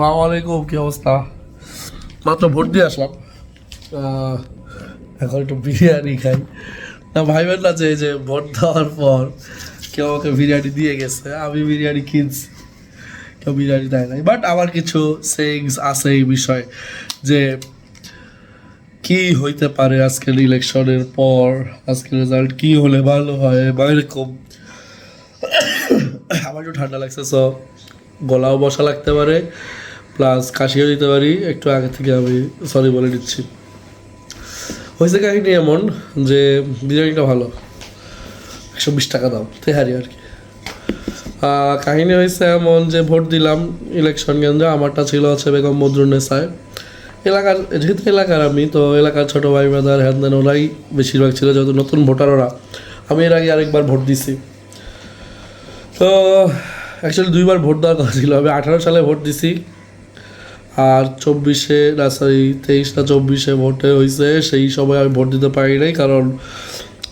সালাম আলাইকুম, কি অবস্থা? মাত্র ভোট দিয়ে আসলাম। এখন একটু বিরিয়ানি খাই। না, ভাইবেন না যে যে ভোট দেওয়ার পর কেউ আমাকে বিরিয়ানি দিয়ে গেছে, আমি বিরিয়ানি কিনছি। কেউ বিরিয়ানি দেয় নাই। বাট আমার কিছু সেভিংস আছে এই বিষয়ে যে কি হইতে পারে আজকের ইলেকশনের পর, আজকের রেজাল্ট কি হলে ভালো হয় বা এরকম। আমার একটু ঠান্ডা লাগছে সো গলাও বসা লাগতে পারে। প্লাস কাশিও দিতে পারি, একটু আগে থেকে আমি সরি বলে দিচ্ছি। হয়েছে কাহিনী এমন যে বিরিয়ানিটা ভালো, একশো বিশ টাকা দাম, তেহারি আর কি। কাহিনী হয়েছে এমন যে ভোট দিলাম ইলেকশন কেন্দ্রে, আমারটা ছিল হচ্ছে বেগম বদরুন্নেসায় এলাকার, যেহেতু এলাকার আমি, তো এলাকার ছোট ভাই ব্রাদার হ্যান ওরাই বেশিরভাগ ছিল যেহেতু নতুন ভোটার ওরা আমি এর আগে আরেকবার ভোট দিছি। তো অ্যাকচুয়ালি দুইবার ভোট দেওয়ার কথা ছিল। আমি আঠারো সালে ভোট দিছি। আর চব্বিশে, না সরি তেইশ না চব্বিশে ভোটে হয়েছে সেই সময় আমি ভোট দিতে পারি নাই কারণ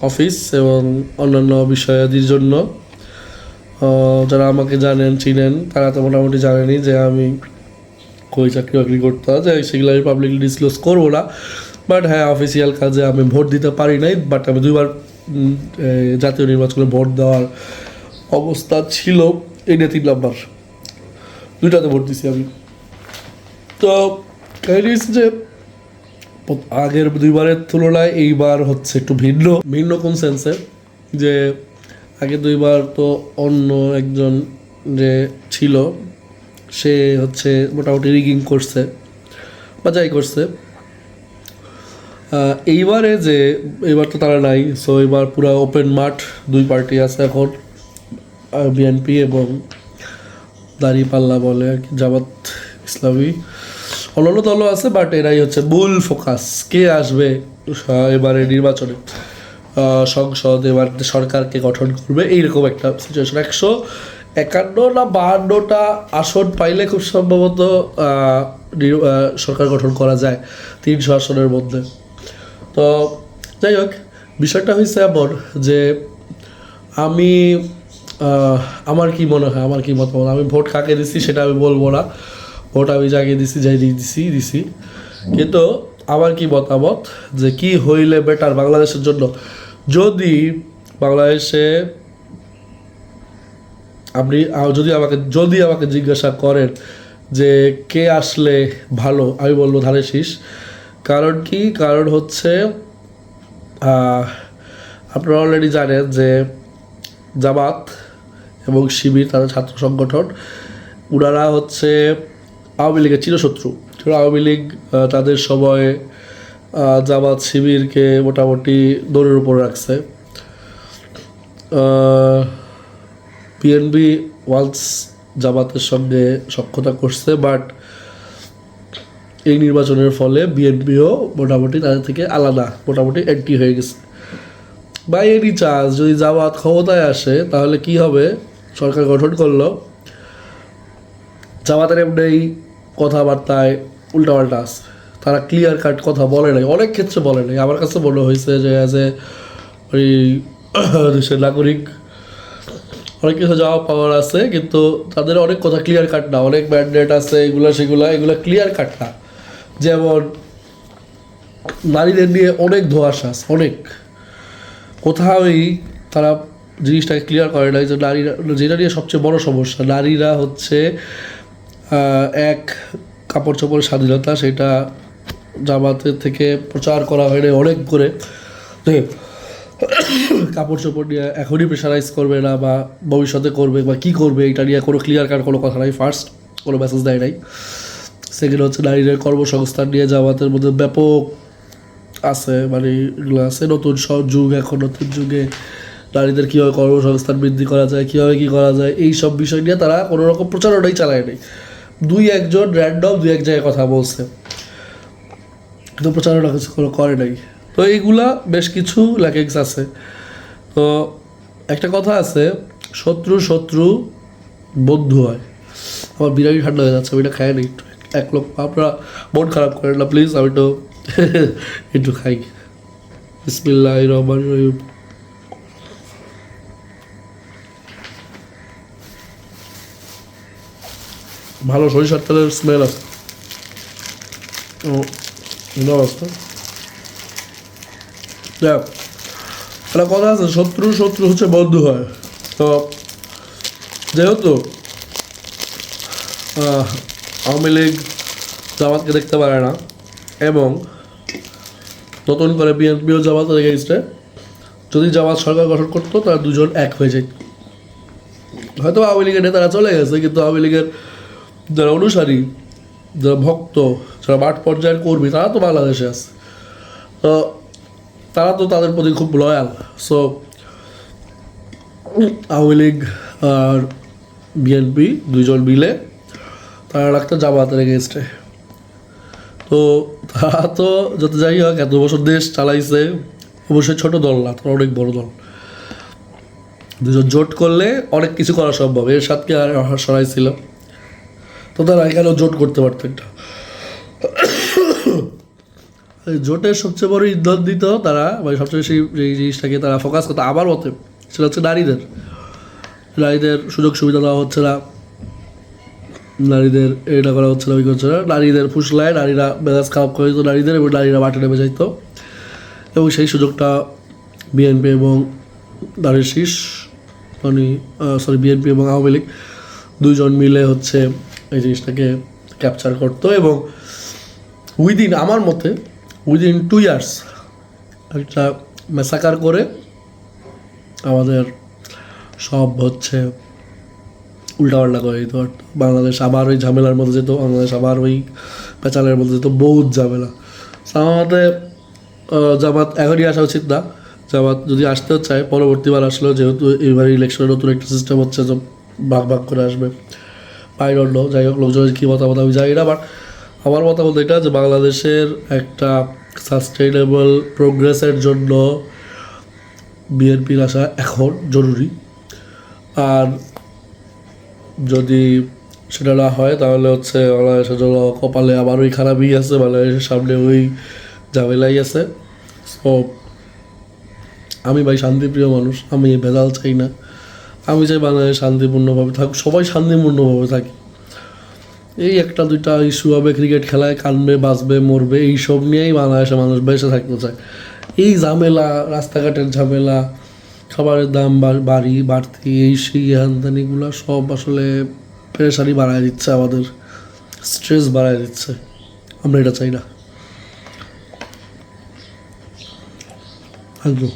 অফিস এবং অন্যান্য বিষয়াদির জন্য। যারা আমাকে জানেন, চিনেন, তারা তো মোটামুটি জানেনই যে আমি কই চাকরি বাকরি করতাম যে সেগুলো আমি পাবলিকলি ডিসক্লোজ করব না। বাট হ্যাঁ অফিসিয়াল কাজে আমি ভোট দিতে পারি নাই বাট আমি দুইবার জাতীয় নির্বাচনে ভোট দেওয়ার অবস্থা ছিল। এটা তিন নাম্বার, দুইটাতে ভোট দিছি আমি। তো যে আগের দুইবারের তুলনায় এইবার হচ্ছে একটু ভিন্ন ভিন্ন কোন সেন্সে যে আগে দুইবার তো অন্য একজন যে ছিল, সে হচ্ছে মোটামুটি রিগিং করছে, বা যাই করছে। এইবারে যে এবার তো তারা নাই সো এবার পুরো ওপেন মাঠ, দুই পার্টি আছে এখন বিএনপি এবং দাঁড়িপাল্লা বলে আর কি, জামাত ইসলামী। অন্যান্য দলও আছে বাট এরাই হচ্ছে মূল ফোকাস কে আসবে এবারে নির্বাচনে? সংসদ, এবার সরকারকে গঠন করবে, এইরকম একটা সিচুয়েশন একশো একান্ন না বাহান্নটা আসন পাইলে খুব সম্ভবত সরকার গঠন করা যায় তিনশো আসনের মধ্যে। তো যাই হোক, বিষয়টা হয়েছে এমন যে আমি আমার কি মনে হয়, আমার কি মতামত? আমি ভোট কাকে দিচ্ছি সেটা আমি বলব না। ভোট আমি যাকে দিছি, যাই দিছি দিছি। কিন্তু আমার কি মতামত? যে কি হইলে বেটার বাংলাদেশের জন্য? যদি বাংলাদেশে আপনি যদি আমাকে যদি আমাকে জিজ্ঞাসা করেন যে কে আসলে ভালো, আমি বলব ধানের শীষ। কারণ কি? কারণ হচ্ছে আপনারা অলরেডি জানেন যে জামাত এবং শিবির, তাদের ছাত্র সংগঠন ওনারা হচ্ছে আওয়ামী লীগের চিরশত্রু আওয়ামী লীগ তাদের সময় জামাত শিবিরকে মোটামুটি দৌড়ের উপর রাখছে। পিএনবি ওয়ান্স জামাতের সঙ্গে সক্ষতা করছে, বাট এই নির্বাচনের ফলে বিএনপিও মোটামুটি তাদের থেকে আলাদা, মোটামুটি অ্যান্টি হয়ে গেছে। বাই এনি চান্স যদি জামাত ক্ষমতায় আসে, তাহলে কি হবে? সরকার গঠন করল। জামাতের এমনি কথাবার্তায় উল্টাপাল্টা আছে তারা ক্লিয়ার কাট কথা বলে নাই। অনেক ক্ষেত্রে বলে নাই। আমার কাছে মনে হয়েছে যে অ্যাজ এ ওই দেশের নাগরিক, অনেক কিছু যাওয়া পাওয়ার আছে, কিন্তু তাদের অনেক কথা ক্লিয়ার কাট না। অনেক ম্যান্ডেট আছে, এগুলা, সেগুলা, এগুলো ক্লিয়ার কাট না। যেমন নারীদের নিয়ে অনেক ধোয়াশা অনেক। কোথাওই তারা জিনিসটাকে ক্লিয়ার করে নাই যে নারীরা, যেটা নিয়ে সবচেয়ে বড় সমস্যা, নারীরা হচ্ছে এক কাপড় চোপড় স্বাধীনতা সেটা জামাতের থেকে প্রচার করা হয়নি অনেক করে। কাপড় চোপড় নিয়ে এখনই প্রেশারাইজ করবে না বা ভবিষ্যতে করবে বা কী করবে, এটা নিয়ে কোনো ক্লিয়ার কার কোনো কথা নাই। ফার্স্ট কোনো মেসেজ দেয় নাই। সেকেন্ড হচ্ছে নারীদের কর্মসংস্থান নিয়ে জামাতের মধ্যে ব্যাপক আছে মানে এগুলো আছে। নতুন সব যুগ, এখন নতুন যুগে নারীদের কীভাবে কর্মসংস্থান বৃদ্ধি করা যায়, কীভাবে কী করা যায় এই সব বিষয় নিয়ে তারা কোনো রকম প্রচারণাই চালায় নাই দুই একজন র্যান্ডম দুই এক জায়গায় কথা বলছে। কিন্তু প্রচারণা কিছু করে নাই। তো এইগুলা বেশ কিছু ল্যাকিংস আছে। তো একটা কথা আছে, শত্রু শত্রু বন্ধু হয়। আমার বিরিয়ানি ঠান্ডা হয়ে যাচ্ছে, আমি এটা খাই না একটু। এক লোক আপনারা মন খারাপ করেন না প্লিজ আমি তো একটু খাই। বিসমিল্লাহ রহমান রহিম। ভালো সরিষার তেলের স্মেল আছে। একটা কথা আছে, শত্রু শত্রু হচ্ছে বন্ধু হয়। তো, যেহেতু আওয়ামী লীগ জামাতকে দেখতে পারে না, এবং নতুন করে বিএনপিও জামাতের এগেইনস্টে যদি জামাত সরকার গঠন করতো, তারা দুজন এক হয়ে যেত। হয়তো আওয়ামী লীগের নেতারা চলে গেছে, কিন্তু আওয়ামী লীগের যারা অনুসারী, যারা ভক্ত, যারা মাঠ পর্যায়ের কর্মী, তারা তো বাংলাদেশে আছে। তো তারা তো তাদের প্রতি খুব লয়াল সো আওয়ামী লীগ আর বিএনপি দুইজন মিলে তারা একটা জামাতের এগেনস্টে তো তারা তো যত যাই হোক, এত বছর দেশ চালাইছে, অবশ্যই ছোট দল না, তারা অনেক বড় দল। দুজন জোট করলে অনেক কিছু করা সম্ভব। এর সাথে আর সরাই ছিল। তো তারা এখানেও জোট করতে পারতো একটা জোটের সবচেয়ে বড় ইন্ধন দিত তারা মানে সবচেয়ে বেশি এই জিনিসটাকে তারা ফোকাস করতো আমার মতে, সেটা হচ্ছে নারীদের। নারীদের সুযোগ সুবিধা দেওয়া হচ্ছে না। নারীদের এটা করা হচ্ছে না, ওই করছে না। নারীদের ফুসলায় নারীরা মেজাজ খারাপ করে দিত, নারীদের এবং নারীরা মাঠে নেমে যাইতো। এবং সেই সুযোগটা বিএনপি এবং নারীর শীষ মানে সরি বিএনপি এবং আওয়ামী লীগ দুইজন মিলে হচ্ছে এই জিনিসটাকে ক্যাপচার করতো এবং উইদিন আমার মতে উইদিন টু ইয়ার্স একটা মেসাকার করে আমাদের সব হচ্ছে উল্টাপাল্টা করে দিত। বাংলাদেশ আবার ওই ঝামেলার মধ্যে যেত বাংলাদেশ আবার ওই পেঁচালের মধ্যে যেত বহুত ঝামেলা। আহ, জামাত এখনই আসা উচিত না। জামাত যদি আসতেও চায় পরবর্তীবার আসলেও যেহেতু এবার ইলেকশনের নতুন একটা সিস্টেম হচ্ছে ভাগ ভাগ করে আসবে। পাই ডন্ড যাই হোক, লোকজনের কী মতামত আমি জানি না বাট আমার মতামত এটা যে বাংলাদেশের একটা সাস্টেইনেবল প্রোগ্রেসের জন্য বিএনপির আসা এখন জরুরি। আর যদি সেটা না হয়, তাহলে হচ্ছে বাংলাদেশের জন্য কপালে আবার ওই খারাপই আছে, বাংলাদেশের সামনে ওই ঝামেলাই আছে। সো আমি ভাই শান্তিপ্রিয় মানুষ, আমি ভেজাল চাই না। আমি চাই বাংলাদেশ শান্তিপূর্ণভাবে থাক সবাই শান্তিপূর্ণভাবে থাকি। এই একটা দুইটা ইস্যু হবে ক্রিকেট খেলায় কানবে, বাঁচবে, মরবে, এইসব নিয়েই বাংলাদেশের মানুষ বেঁচে থাকতে চায়। এই ঝামেলা, রাস্তাঘাটের ঝামেলা, খাবারের দাম বাড়ি, বাড়তি, এই সেই হানদানিগুলো সব আসলে প্রেশারই বাড়ায় দিচ্ছে, আমাদের স্ট্রেস বাড়ায় দিচ্ছে। আমরা এটা চাই না। ইউ